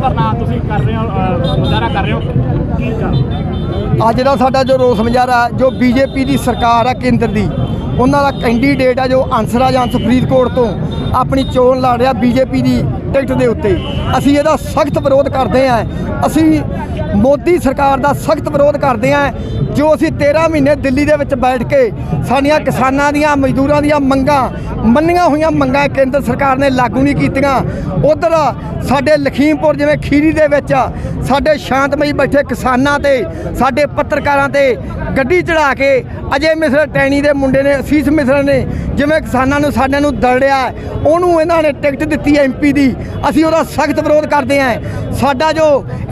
ਕਰ ਰਹੇ ਹੋ ਮੁਜ਼ਾਹਰਾ ਕਰ ਰਹੇ ਹੋ? ਕੀ ਕਰ ਅੱਜ ਦਾ ਸਾਡਾ ਜੋ ਰੋਸ ਮੁਜ਼ਾਹਰਾ ਜੋ ਬੀਜੇਪੀ ਦੀ ਸਰਕਾਰ ਹੈ ਕੇਂਦਰ ਦੀ, ਉਹਨਾਂ ਦਾ ਕੈਂਡੀਡੇਟ ਹੈ ਜੋ ਅੰਸਰਾ ਅੰਸ ਫਰੀਦਕੋਟ ਤੋਂ ਆਪਣੀ ਚੋਣ ਲੜ ਰਿਹਾ ਬੀਜੇਪੀ ਦੀ ਟਿਕਟ ਦੇ ਉੱਤੇ। ਅਸੀਂ ਇਹਦਾ ਸਖਤ ਵਿਰੋਧ ਕਰਦੇ ਹਾਂ। ਅਸੀਂ ਮੋਦੀ ਸਰਕਾਰ ਦਾ ਸਖਤ ਵਿਰੋਧ ਕਰਦੇ ਹਾਂ ਜੋ ਅਸੀਂ 13 ਮਹੀਨੇ ਦਿੱਲੀ ਦੇ ਵਿੱਚ ਬੈਠ ਕੇ ਸਾਡੀਆਂ ਕਿਸਾਨਾਂ ਦੀਆਂ, ਮਜ਼ਦੂਰਾਂ ਦੀਆਂ ਮੰਗਾਂ ਮੰਨੀਆਂ ਹੋਈਆਂ ਮੰਗਾਂ ਕੇਂਦਰ ਸਰਕਾਰ ਨੇ ਲਾਗੂ ਨਹੀਂ ਕੀਤੀਆਂ। ਉਧਰ ਸਾਡੇ ਲਖੀਮਪੁਰ ਜਿਵੇਂ ਖੀਰੀ ਦੇ ਵਿੱਚ ਸਾਡੇ ਸ਼ਾਂਤਮਈ ਬੈਠੇ ਕਿਸਾਨਾਂ ਤੇ, ਸਾਡੇ ਪੱਤਰਕਾਰਾਂ ਤੇ ਗੱਡੀ ਚੜਾ ਕੇ ਅਜੇ ਮਿਸਰ ਟੈਣੀ ਦੇ ਮੁੰਡੇ ਨੇ, ਅਸੀਸ ਮਿਸਰ ਨੇ ਜਿਵੇਂ ਕਿਸਾਨਾਂ ਨੂੰ ਸਾਡਿਆਂ ਨੂੰ ਦਰੜਿਆ ਉਹਨੂੰ ਇਹਨਾਂ ਨੇ ਟਿਕਟ ਦਿੱਤੀ ਐਮਪੀ ਦੀ। ਅਸੀਂ ਉਹਦਾ ਸਖਤ ਵਿਰੋਧ ਕਰਦੇ ਹਾਂ। ਸਾਡਾ ਜੋ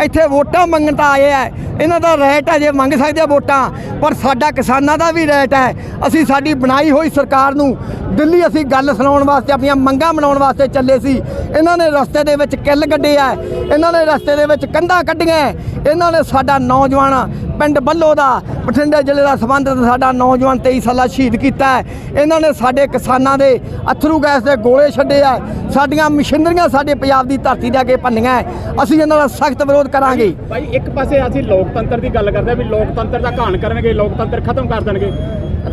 ਇੱਥੇ ਵੋਟਾਂ ਮੰਗਣ ਤਾਂ ਆਏ ਆ ਇਹਨਾਂ ਦਾ ਰੈਟ ਹੈ ਜੇ ਮੰਗ ਸਕਦੇ ਆ ਵੋਟਾਂ, ਪਰ ਸਾਡਾ ਕਿਸਾਨਾਂ ਦਾ ਵੀ ਰੈਟ ਹੈ। ਅਸੀਂ ਸਾਡੀ ਬਣਾਈ ਹੋਈ ਸਰਕਾਰ ਨੂੰ ਦਿੱਲੀ ਅਸੀਂ ਗੱਲ ਸੁਣਾਉਣ ਵਾਸਤੇ, ਆਪਣੀਆਂ ਮੰਗਾਂ ਮਨਾਉਣ ਵਾਸਤੇ ਚੱਲੇ ਸੀ। ਇਹਨਾਂ ਨੇ ਰਸਤੇ ਦੇ ਵਿੱਚ ਕਿੱਲ ਕੱਢੇ ਆ। ਇਹਨਾਂ ਨੇ ਰਸਤੇ ਦੇ ਵਿੱਚ ਕੰਧਾਂ ਕੱਢੀਆਂ। ਇਹਨਾਂ ਨੇ ਸਾਡਾ ਨੌਜਵਾਨ ਪਿੰਡ ਬੱਲੋ ਦਾ, ਬਠਿੰਡੇ ਜ਼ਿਲ੍ਹੇ ਦਾ ਸੰਬੰਧਿਤ ਸਾਡਾ ਨੌਜਵਾਨ 23 ਸਾਲਾ ਸ਼ਹੀਦ ਕੀਤਾ ਹੈ। ਇਹਨਾਂ ਨੇ ਸਾਡੇ ਕਿਸਾਨਾਂ ਦੇ ਅਥਰੂ ਗੈਸ ਦੇ ਗੋਲੇ ਛੱਡੇ ਆ। ਸਾਡੀਆਂ ਮਸ਼ੀਨਰੀਆਂ ਸਾਡੇ ਪੰਜਾਬ ਦੀ ਧਰਤੀ ਦੇ ਅੱਗੇ ਭੰਨੀਆਂ ਅਸੀਂ ਇਹਨਾਂ ਦਾ ਸਖਤ ਵਿਰੋਧ ਕਰਾਂਗੇ। ਭਾਈ, ਇੱਕ ਪਾਸੇ ਅਸੀਂ ਲੋਕਤੰਤਰ ਦੀ ਗੱਲ ਕਰਦੇ ਆ ਵੀ ਲੋਕਤੰਤਰ ਦਾ ਘਾਣ ਕਰਨਗੇ, ਲੋਕਤੰਤਰ ਖਤਮ ਕਰ ਦੇਣਗੇ।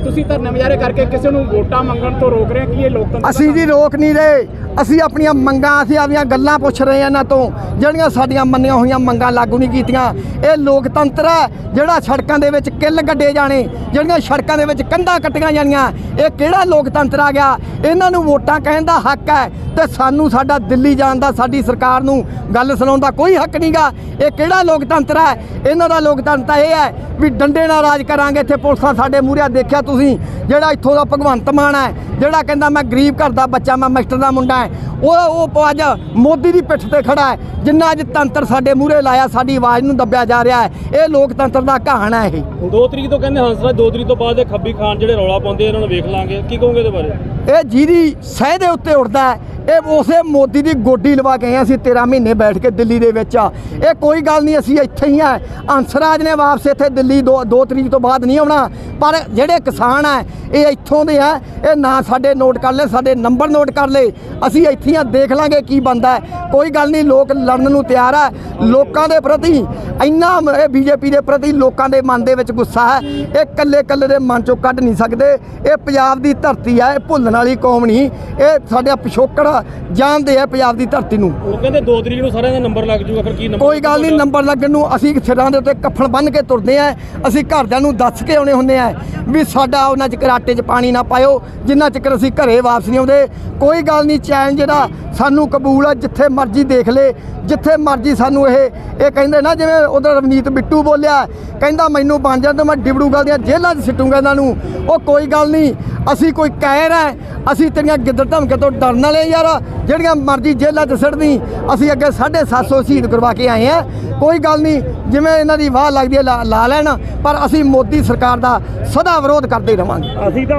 ਤੁਸੀਂ ਧਰਨੇ ਮੁਜ਼ਾਹਰੇ ਕਰਕੇ ਕਿਸੇ ਨੂੰ ਵੋਟਾਂ ਮੰਗਣ ਤੋਂ ਰੋਕ ਰਹੇ ਕੀ ਇਹ ਲੋਕਤੰਤਰ ਅਸੀਂ ਜੀ ਰੋਕ ਨਹੀਂ ਰਹੇ। ਅਸੀਂ ਆਪਣੀਆਂ ਮੰਗਾਂ ਅਸੀਂ ਆਪਣੀਆਂ ਗੱਲਾਂ ਪੁੱਛ ਰਹੇ ਹਾਂ ਇਹਨਾਂ ਤੋਂ। ਜਿਹੜੀਆਂ ਸਾਡੀਆਂ ਮੰਨੀਆਂ ਹੋਈਆਂ ਮੰਗਾਂ ਲਾਗੂ ਨਹੀਂ ਕੀਤੀਆਂ। ਇਹ ਲੋਕਤੰਤਰ ਹੈ ਜਿਹੜਾ ਸੜਕਾਂ ਦੇ ਵਿੱਚ ਕਿੱਲ ਗੱਡੇ ਜਾਣੇ ਜਿਹੜੀਆਂ ਸੜਕਾਂ ਦੇ ਵਿੱਚ ਕੰਧਾਂ ਕੱਟੀਆਂ ਜਾਣੀਆਂ। ਇਹ ਕਿਹੜਾ ਲੋਕਤੰਤਰ ਆ ਗਿਆ? ਇਹਨਾਂ ਨੂੰ ਵੋਟਾਂ ਕਹਿਣ ਦਾ ਹੱਕ ਹੈ ਤੇ ਸਾਨੂੰ ਸਾਡਾ ਦਿੱਲੀ ਜਾਣ ਦਾ, ਸਾਡੀ ਸਰਕਾਰ ਨੂੰ ਗੱਲ ਸੁਣਾਉਣ ਦਾ ਕੋਈ ਹੱਕ ਨਹੀਂਗਾ ਇਹ ਕਿਹੜਾ ਲੋਕਤੰਤਰ ਹੈ? ਇਹਨਾਂ ਦਾ ਲੋਕਤੰਤਰ ਇਹ ਹੈ ਵੀ ਡੰਡੇ ਨਾਲ ਰਾਜ ਕਰਾਂਗੇ। ਇੱਥੇ ਪੁਲਿਸਾਂ ਸਾਡੇ ਮੂਹਰੇ ਦੇਖਿਆ ਤੁਸੀਂ, ਜਿਹੜਾ ਇੱਥੋਂ ਦਾ ਭਗਵੰਤ ਮਾਨ ਹੈ, ਜਿਹੜਾ ਕਹਿੰਦਾ ਮੈਂ ਗਰੀਬ ਘਰ ਦਾ ਬੱਚਾ, ਮੈਂ ਮਾਸਟਰ ਦਾ ਮੁੰਡਾ ਹੈ, ਉਹ ਉਹ ਅੱਜ ਮੋਦੀ ਦੀ ਪਿੱਠ ਤੇ ਖੜਾ ਹੈ, ਜਿੰਨਾ ਅੱਜ ਤੰਤਰ ਸਾਡੇ ਮੂਹਰੇ ਲਾਇਆ, ਸਾਡੀ ਆਵਾਜ਼ ਨੂੰ ਦੱਬਿਆ ਜਾ ਰਿਹਾ ਹੈ, ਇਹ ਲੋਕਤੰਤਰ ਦਾ ਕਹਾਣਾ ਹੈ ਇਹ। ਦੋ ਤਰੀਕ ਤੋਂ ਕਹਿੰਦੇ ਹੰਸਰਾਜ ਦੋ ਤਰੀਕ ਤੋਂ ਬਾਅਦ ਇਹ ਖੱਬੀ ਖਾਨ ਜਿਹੜੇ ਰੌਲਾ ਪਾਉਂਦੇ ਇਹਨਾਂ ਨੂੰ ਵੇਖ ਲਾਂਗੇ। ਕੀ ਕਹੋਗੇ ਇਹਦੇ ਬਾਰੇ? ਇਹ ਜਿਹਦੀ ਸਹਿ ਦੇ ਉੱਤੇ ਉੱਡਦਾ ਹੈ, ਇਹ ਉਸੇ ਮੋਦੀ ਦੀ ਗੋਡੀ ਲਵਾ ਕੇ ਆਏ ਹਾਂ ਅਸੀਂ 13 ਮਹੀਨੇ ਬੈਠ ਕੇ ਦਿੱਲੀ ਦੇ ਵਿੱਚ ਆ। ਇਹ ਕੋਈ ਗੱਲ ਨਹੀਂ, ਅਸੀਂ ਇੱਥੇ ਹੀ ਆ। ਅੰਸਰਾਜ ਨੇ ਵਾਪਸ ਇੱਥੇ ਦਿੱਲੀ 2 2 ਤਰੀਕ ਤੋਂ ਬਾਅਦ ਨਹੀਂ ਆਉਣਾ। ਪਰ ਜਿਹੜੇ ਕਿਸਾਨ ਆ, ਇਹ ਇੱਥੋਂ ਦੇ ਆ। ਇਹ ਨਾ ਸਾਡੇ ਨੋਟ ਕਰ ਲੈ ਸਾਡੇ ਨੰਬਰ ਨੋਟ ਕਰ ਲੈ ਅਸੀਂ ਇੱਥੇ ਆ, ਦੇਖ ਲਾਂਗੇ ਕੀ ਬੰਦਾ ਕੋਈ ਗੱਲ ਨਹੀਂ, ਲੋਕ ਲੜਨ ਨੂੰ ਤਿਆਰ ਆ। ਲੋਕਾਂ ਦੇ ਪ੍ਰਤੀ ਇੰਨਾ ਮ- ਇਹ ਬੀਜੇਪੀ ਦੇ ਪ੍ਰਤੀ ਲੋਕਾਂ ਦੇ ਮਨ ਦੇ ਵਿੱਚ ਗੁੱਸਾ ਹੈ। ਇਹ ਕੱਲੇ ਕੱਲੇ ਦੇ ਮਨ ਚੋਂ ਕੱਢ ਨਹੀਂ ਸਕਦੇ। ਇਹ ਪੰਜਾਬ ਦੀ ਧਰਤੀ ਆ, ਇਹ ਭੁੱਲਣ ਵਾਲੀ ਕੌਮ ਨਹੀਂ। ਇਹ ਸਾਡਾ ਪਿਛੋਕੜ ਜਾਣਦੇ ਆ ਪੰਜਾਬ ਦੀ ਧਰਤੀ ਨੂੰ। ਉਹ ਕਹਿੰਦੇ ਦੋ ਤਰੀਕ ਨੂੰ ਸਾਰਿਆਂ ਦਾ ਨੰਬਰ ਲੱਗ ਜੂਗਾ ਫਿਰ ਕੀ ਨੰਬਰ ਕੋਈ ਗੱਲ ਨਹੀਂ ਨੰਬਰ ਲੱਗਣ ਨੂੰ ਅਸੀਂ ਸਿਰਾਂ ਦੇ ਉੱਤੇ ਕੱਫਣ ਬੰਨ੍ਹ ਕੇ ਤੁਰਦੇ ਆ। ਅਸੀਂ ਘਰਦਿਆਂ ਨੂੰ ਦੱਸ ਕੇ ਆਉਣੇ ਹੁੰਦੇ ਆ ਵੀ ਸਾਡਾ ਉਹਨਾਂ ਚ ਕਰਾਟੇ 'ਚ ਪਾਣੀ ਨਾ ਪਾਇਓ ਜਿੰਨਾ ਚਿਰ ਅਸੀਂ ਘਰੇ ਵਾਪਸ ਨਹੀਂ ਆਉਂਦੇ। ਕੋਈ ਗੱਲ ਨਹੀਂ ਚੈਨ ਜਿਹੜਾ ਸਾਨੂੰ ਕਬੂਲ ਆ ਜਿੱਥੇ ਮਰਜ਼ੀ ਦੇਖ ਲੇ ਜਿੱਥੇ ਮਰਜ਼ੀ ਸਾਨੂੰ ਇਹ ਇਹ ਕਹਿੰਦੇ ਨਾ ਜਿਵੇਂ ਉਧਰ ਰਵਨੀਤ ਬਿੱਟੂ ਬੋਲਿਆ ਕਹਿੰਦਾ ਮੈਨੂੰ ਬਣ ਜਾਂਦਾ ਮੈਂ ਡਿਬੜੂਗਲ ਦੀਆਂ ਜੇਲ੍ਹਾਂ 'ਚ ਸਿੱਟੂਗਾ ਇਹਨਾਂ ਨੂੰ। ਉਹ ਕੋਈ ਗੱਲ ਨਹੀਂ ਅਸੀਂ ਕੋਈ ਕਹਿਰ ਹੈ, ਅਸੀਂ ਤੇਰੀਆਂ ਗਿੱਦੜ ਧਮਕੇ ਤੋਂ ਡਰਨ ਵਾਲੇ ਯਾਰ। ਜਿਹੜੀਆਂ ਮਰਜ਼ੀ ਜੇਲ੍ਹਾਂ 'ਚ ਸਿੱਟਦੀ ਅਸੀਂ ਅੱਗੇ 750 ਸ਼ਹੀਦ ਕਰਵਾ ਕੇ ਆਏ ਆ ਕੋਈ ਗੱਲ ਨਹੀਂ, ਜਿਵੇਂ ਇਹਨਾਂ ਦੀ ਵਾਹ ਲੱਗਦੀ ਹੈ, ਲਾ ਲਾ ਲੈਣ, ਪਰ ਅਸੀਂ ਮੋਦੀ ਸਰਕਾਰ ਦਾ ਸਦਾ ਵਿਰੋਧ ਕਰਦੇ ਰਵਾਂਗੇ। ਅਸੀਂ ਤਾਂ